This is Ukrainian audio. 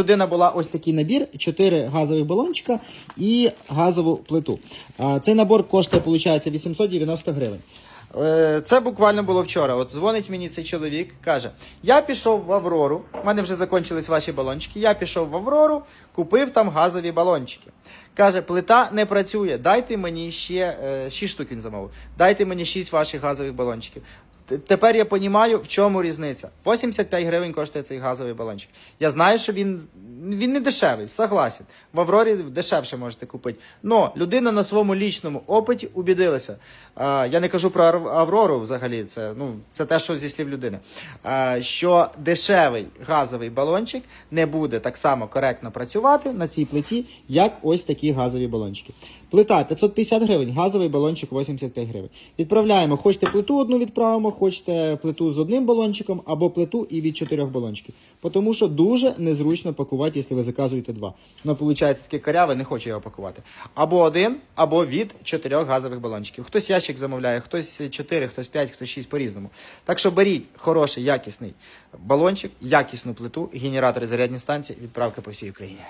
Людина була ось такий набір: 4 газових балончика і газову плиту. Цей набор коштує, виходить, 890 гривень. Е, Це буквально було вчора. От дзвонить мені цей чоловік, каже: Я пішов в Аврору, у мене вже закінчились ваші балончики. Я пішов в Аврору, купив там газові балончики. Каже, плита не працює. Дайте мені ще е, 6 штук він замовив. Дайте мені 6 ваших газових балончиків. Тепер я розумію, в чому різниця. 85 гривень коштує цей газовий балончик. Я знаю, що він, він не дешевий, согласен. В Аврорі дешевше можете купити. Но людина на своєму лічному опиті убідилася. А, я не кажу про Аврору взагалі, це, ну, це те, що зі слів людини. А, що дешевий газовий балончик не буде так само коректно працювати на цій плиті, як ось такі газові балончики. Плита 550 гривень, газовий балончик 85 гривень. Відправляємо, хочете плиту одну відправимо, хочете плиту з одним балончиком або плиту і від чотирьох балончиків. Тому що дуже незручно пакувати, якщо ви заказуєте два. Ну, виходить, таке каряве, не хоче його пакувати. Або один, або від чотирьох газових балончиків. Хтось ящик замовляє, хтось чотири, хтось п'ять, хтось шість по-різному. Так що беріть хороший, якісний балончик, якісну плиту, генератори зарядні станції, відправка по всій Україні.